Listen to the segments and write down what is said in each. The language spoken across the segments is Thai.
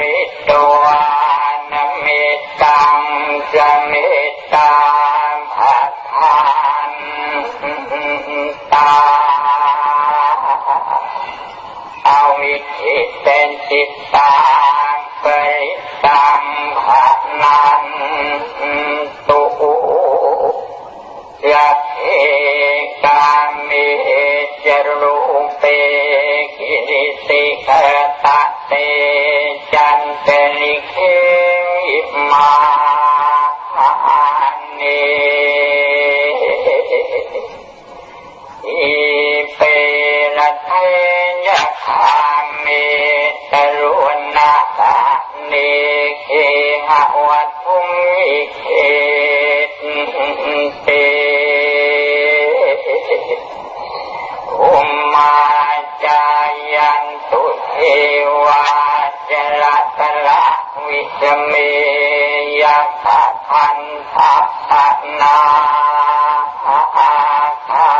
มิตวานมิตังสมิตาภัทานตาเอาวิธิเป็นจิตตาปริตังขนันตุยัตเอกามิจรูเป จันเตนิเคมานิอิเประเทยะคามิตรุณาตานิเคหะวัตุมิเค วิสเมยะตะคันทัพพนาอาคา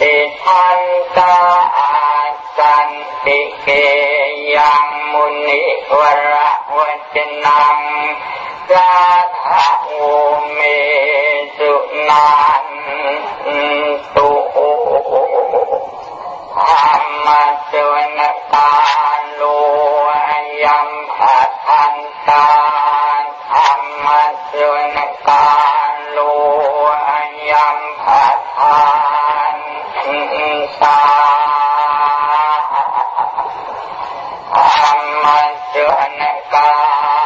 ติทันตาอาสันติเกยังมุนิวระวัจนังกาถาโอเมสุนันตุธรรมสว นุยัมภัทันตาธรรมสุนกาลุยัมภัทันตาธรรมสุนกา